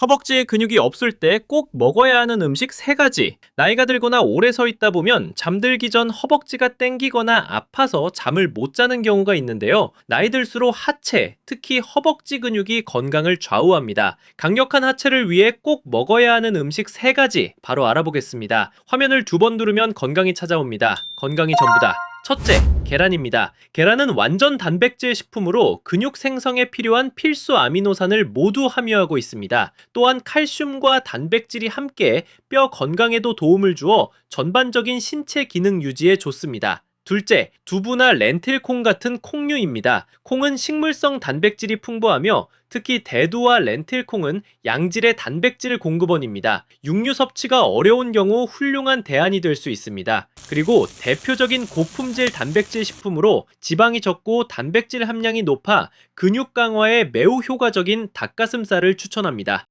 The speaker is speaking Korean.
허벅지에 근육이 없을 때 꼭 먹어야 하는 음식 세가지 나이가 들거나 오래 서 있다 보면 잠들기 전 허벅지가 땡기거나 아파서 잠을 못 자는 경우가 있는데요. 나이 들수록 하체, 특히 허벅지 근육이 건강을 좌우합니다. 강력한 하체를 위해 꼭 먹어야 하는 음식 세가지 바로 알아보겠습니다. 화면을 두 번 누르면 건강이 찾아옵니다. 건강이 전부다. 첫째, 계란입니다. 계란은 완전 단백질 식품으로 근육 생성에 필요한 필수 아미노산을 모두 함유하고 있습니다. 또한 칼슘과 단백질이 함께 뼈 건강에도 도움을 주어 전반적인 신체 기능 유지에 좋습니다. 둘째, 두부나 렌틸콩 같은 콩류입니다. 콩은 식물성 단백질이 풍부하며 특히 대두와 렌틸콩은 양질의 단백질 공급원입니다. 육류 섭취가 어려운 경우 훌륭한 대안이 될 수 있습니다. 그리고 대표적인 고품질 단백질 식품으로 지방이 적고 단백질 함량이 높아 근육 강화에 매우 효과적인 닭가슴살을 추천합니다.